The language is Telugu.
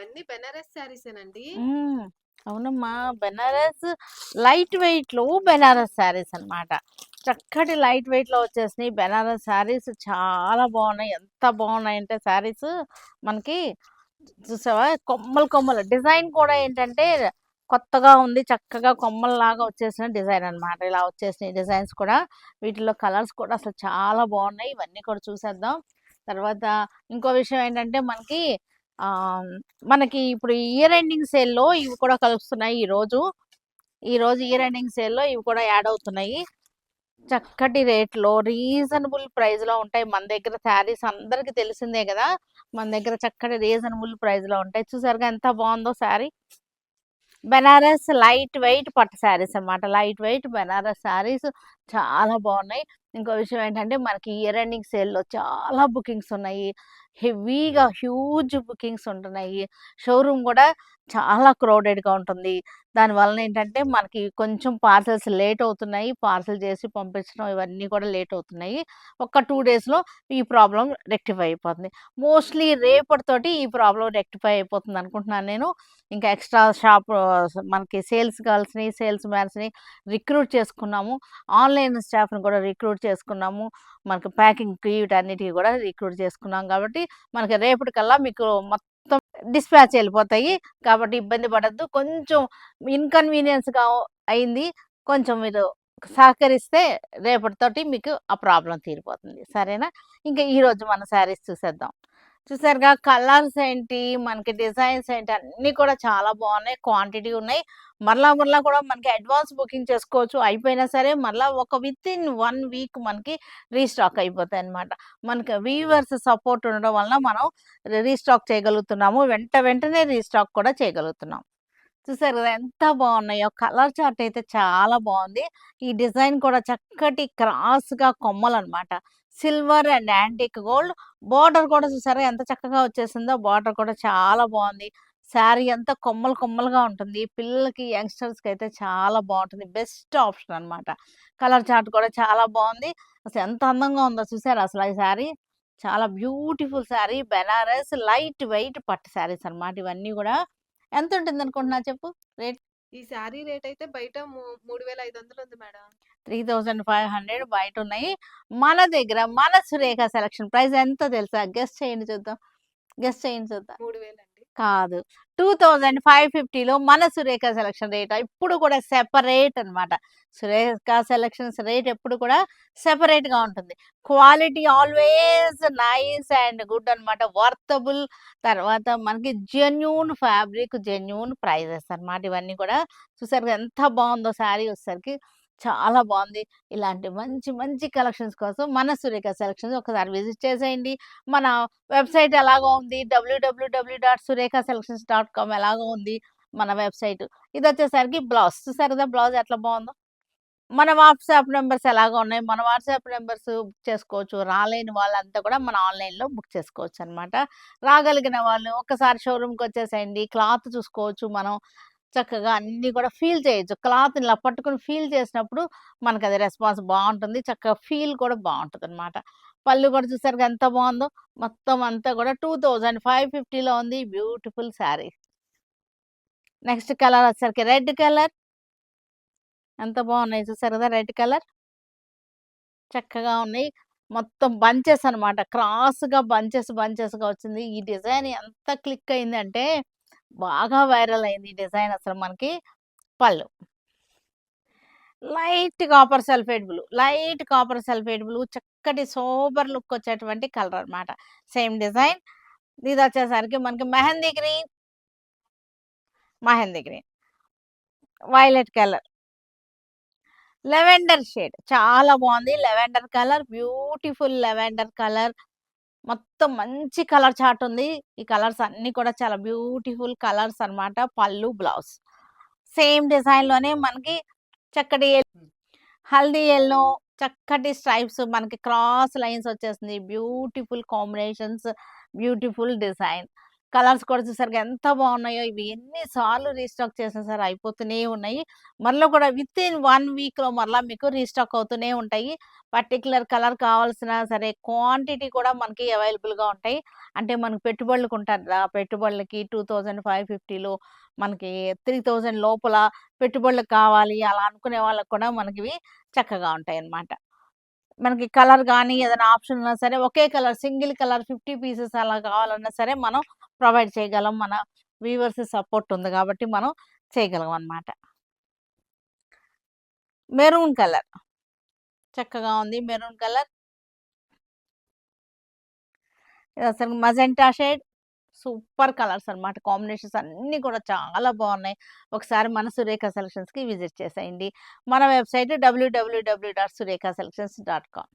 ఇవన్నీ బెనారస్ శారీసేనండి మ్మ్. అవునమ్మా. బెనారస్ లైట్ వెయిట్లో బెనారస్ శారీస్ అన్నమాట. చక్కటి లైట్ వెయిట్లో వచ్చేసినాయి బెనారస్ శారీస్. చాలా బాగున్నాయి. ఎంత బాగున్నాయి అంటే శారీస్ మనకి చూసావా? కొమ్మలు కొమ్మలు. డిజైన్ కూడా ఏంటంటే కొత్తగా ఉంది. చక్కగా కొమ్మల్లాగా వచ్చేసిన డిజైన్ అన్నమాట. ఇలా వచ్చేసినాయి డిజైన్స్ కూడా. వీటిలో కలర్స్ కూడా అసలు చాలా బాగున్నాయి. ఇవన్నీ కూడా చూసేద్దాం. తర్వాత ఇంకో విషయం ఏంటంటే మనకి మనకి ఇప్పుడు ఇయర్ ఎండింగ్ సేల్లో ఇవి కూడా కలుస్తున్నాయి ఈ రోజు. ఇయర్ ఎండింగ్ సేల్లో ఇవి కూడా యాడ్ అవుతున్నాయి. చక్కటి రేట్లో రీజనబుల్ ప్రైస్లో ఉంటాయి. మన దగ్గర శారీస్ అందరికి తెలిసిందే కదా. మన దగ్గర చక్కటి రీజనబుల్ ప్రైస్లో ఉంటాయి. చూసారుగా ఎంత బాగుందో శారీ బెనారస్ లైట్ వెయిట్ పట్టు శారీస్ అన్నమాట. లైట్ వెయిట్ బెనారస్ శారీస్ చాలా బాగున్నాయి. ఇంకో విషయం ఏంటంటే మనకి ఇయర్ ఎండింగ్ సేల్లో చాలా బుకింగ్స్ ఉన్నాయి. హెవీగా హ్యూజ్ బుకింగ్స్ ఉంటున్నాయి. షోరూమ్ కూడా చాలా క్రౌడెడ్గా ఉంటుంది. దానివలన ఏంటంటే మనకి కొంచెం పార్సల్స్ లేట్ అవుతున్నాయి. పార్సల్ చేసి పంపించడం ఇవన్నీ కూడా లేట్ అవుతున్నాయి. ఒక టూ డేస్లో ఈ ప్రాబ్లం రెక్టిఫై అయిపోతుంది. మోస్ట్లీ రేపటితోటి ఈ ప్రాబ్లం రెక్టిఫై అయిపోతుంది అనుకుంటున్నాను నేను. ఇంకా ఎక్స్ట్రా షాప్ మనకి సేల్స్ గర్ల్స్ని సేల్స్ మ్యాన్స్ని రిక్రూట్ చేసుకున్నాము. ఆన్లైన్ స్టాఫ్ని కూడా రిక్రూట్ చేసుకున్నాము. మనకి ప్యాకింగ్కి వీటన్నిటికి కూడా రిక్రూట్ చేసుకున్నాం కాబట్టి మనకి రేపటికల్లా మీకు మొత్తం డిస్పాచ్ వెళ్ళిపోతాయి. కాబట్టి ఇబ్బంది పడద్దు. కొంచెం ఇన్కన్వీనియన్స్గా అయింది. కొంచెం మీరు సహకరిస్తే రేపటితోటి మీకు ఆ ప్రాబ్లం తీరిపోతుంది. సరేనా? ఇంకా ఈరోజు మన శారీస్ చూసేద్దాం. చూసారుగా కలర్స్ ఏంటి మనకి డిజైన్స్ ఏంటి అన్నీ కూడా చాలా బాగున్నాయి. క్వాంటిటీ ఉన్నాయి. మరలా మరలా కూడా మనకి అడ్వాన్స్ బుకింగ్ చేసుకోవచ్చు. అయిపోయినా సరే మరలా ఒక విత్ ఇన్ వన్ వీక్ మనకి రీస్టాక్ అయిపోతాయి అనమాట మనకి వీవర్స్ సపోర్ట్ ఉండడం వలన మనం రీస్టాక్ చేయగలుగుతున్నాము. వెంట వెంటనే రీస్టాక్ కూడా చేయగలుగుతున్నాం. చూసారు కదా! ఎంత బాగున్నాయో! కలర్ చార్ట్ అయితే చాలా బాగుంది. ఈ డిజైన్ కూడా చక్కటి క్రాస్గా కొమ్మలు అనమాట silver and antique gold. Border కూడా చూసారా? ఎంత చక్కగా వచ్చేసిందో! బార్డర్ కూడా చాలా బాగుంది. శారీ అంతా కొమ్మలు కొమ్మలుగా ఉంటుంది. పిల్లలకి యంగ్స్టర్స్కి అయితే చాలా బాగుంటుంది. బెస్ట్ ఆప్షన్ అన్నమాట కలర్ చార్ట్ కూడా చాలా బాగుంది. అసలు ఎంత అందంగా ఉందో చూసారా? అసలు ఈ శారీ. చాలా beautiful sari. Banaras light weight పట్టు శారీస్ అన్నమాట ఇవన్నీ కూడా. ఎంత ఉంటుంది అనుకుంటున్నా చెప్పు ఈ శారీ రేట్ అయితే బయట మూడు వేల ఐదు వందలు ఉంది madam. Three thousand five hundred బయట ఉన్నాయి మన దగ్గర మన సురేఖ సెలక్షన్ ప్రైస్ ఎంత తెలుసా? గెస్ట్ చేయండి చూద్దాం. గెస్ట్ చేయండి చూద్దాం. మూడు వేలు కాదు. టూ థౌజండ్ ఫైవ్ ఫిఫ్టీలో మన సురేఖ సెలక్షన్ రేట్ ఇప్పుడు కూడా సెపరేట్ అనమాట సురేఖ సెలక్షన్స్ రేట్ ఎప్పుడు కూడా సెపరేట్గా గా ఉంటుంది. Quality always nice and good అన్నమాట. వర్తబుల్. తర్వాత మనకి జెన్యూన్ ఫ్యాబ్రిక్ జెన్యూన్ ప్రైజెస్ అనమాట ఇవన్నీ కూడా చూసారు ఎంత బాగుందో శారీ వచ్చేసరికి. చాలా బాగుంది. ఇలాంటి మంచి మంచి కలెక్షన్స్ కోసం మన సురేఖ సెలక్షన్స్ ఒకసారి విజిట్ చేసేయండి. మన వెబ్సైట్ ఎలాగో ఉంది? W W W dot Surekha selections dot com ఎలాగో ఉంది? మన వెబ్సైట్. ఇది వచ్చేసరికి బ్లౌజ్. చూసారు కదా బ్లౌజ్ ఎట్లా బాగుందో? మన వాట్సాప్ నెంబర్స్ ఎలాగో ఉన్నాయి? మన వాట్సాప్ నెంబర్స్ బుక్ చేసుకోవచ్చు. రాలేని వాళ్ళంతా కూడా మన ఆన్లైన్లో బుక్ చేసుకోవచ్చు అనమాట రాగలిగిన వాళ్ళు ఒకసారి షోరూమ్కి వచ్చేసేయండి. క్లాత్ చూసుకోవచ్చు మనం. చక్కగా అన్ని కూడా ఫీల్ చేయొచ్చు. క్లాత్ ఇలా పట్టుకుని ఫీల్ చేసినప్పుడు మనకు అది రెస్పాన్స్ బాగుంటుంది. చక్కగా ఫీల్ కూడా బాగుంటుంది అనమాట పళ్ళు కూడా చూసారు కదా ఎంత బాగుందో. మొత్తం అంతా కూడా టూ థౌజండ్ ఫైవ్ ఫిఫ్టీలో ఉంది బ్యూటిఫుల్ శారీ. నెక్స్ట్ కలర్ వచ్చేసరికి రెడ్ కలర్. ఎంత బాగున్నాయి చూసారు కదా రెడ్ కలర్. చక్కగా ఉన్నాయి. మొత్తం బంచెస్ అనమాట క్రాస్గా బంచెస్ బంచెస్గా వచ్చింది. ఈ డిజైన్ ఎంత క్లిక్ అయిందంటే బాగా వైరల్ అయింది ఈ డిజైన్ అసలు మనకి పళ్ళు. Light copper sulphate blue light copper sulphate blue చక్కటి సూపర్ లుక్ వచ్చేటువంటి కలర్ అనమాట సేమ్ డిజైన్. ఇది వచ్చేసరికి మనకి mehndi green. Mehndi green. Violet colour. Lavender shade. చాలా బాగుంది. Lavender colour. Beautiful lavender colour. మొత్తం మంచి కలర్ చార్ట్ ఉంది. ఈ కలర్స్ అన్ని కూడా చాలా బ్యూటిఫుల్ కలర్స్ అన్నమాట. పళ్ళు బ్లౌజ్. సేమ్ డిజైన్లోనే మనకి చక్కటి హల్దీ ఎల్లో చక్కటి స్ట్రైప్స్ మనకి క్రాస్ లైన్స్ వచ్చేస్తుంది beautiful combinations beautiful design. Colours కూడా చూసారు ఎంత బాగున్నాయో. ఇవి ఎన్ని సార్లు రీస్టాక్ చేసినా సరే అయిపోతూనే ఉన్నాయి. మరలా కూడా విత్ ఇన్ వన్ వీక్లో మరలా మీకు రీస్టాక్ అవుతూనే ఉంటాయి. పర్టికులర్ కలర్ కావాల్సిన సరే క్వాంటిటీ కూడా మనకి అవైలబుల్గా ఉంటాయి. అంటే మనకి పెట్టుబడులకు ఉంటారు కదా పెట్టుబడులకి టూ థౌజండ్ ఫైవ్ ఫిఫ్టీలో మనకి త్రీ థౌజండ్ లోపల పెట్టుబడులకు కావాలి అలా అనుకునే వాళ్ళకి కూడా మనకి ఇవి చక్కగా ఉంటాయి అన్నమాట మనకి కలర్ కానీ ఏదైనా ఆప్షన్ ఉన్నా సరే ఒకే colour single colour fifty pieces అలా కావాలన్నా సరే మనం ప్రొవైడ్ చేయగలం మన వ్యూవర్స్ సపోర్ట్ ఉంది కాబట్టి మనం చేయగలం అనమాట మెరూన్ కలర్. చక్కగా ఉంది మెరూన్ కలర్. ఇది అసలు మజెంటా షేడ్. సూపర్ కలర్స్ అన్నమాట. కాంబినేషన్స్ అన్నీ కూడా చాలా బాగున్నాయి. ఒకసారి మన సురేఖ సెలక్షన్స్కి విజిట్ చేసేయండి. మన website WWW dot Surekha selections dot com.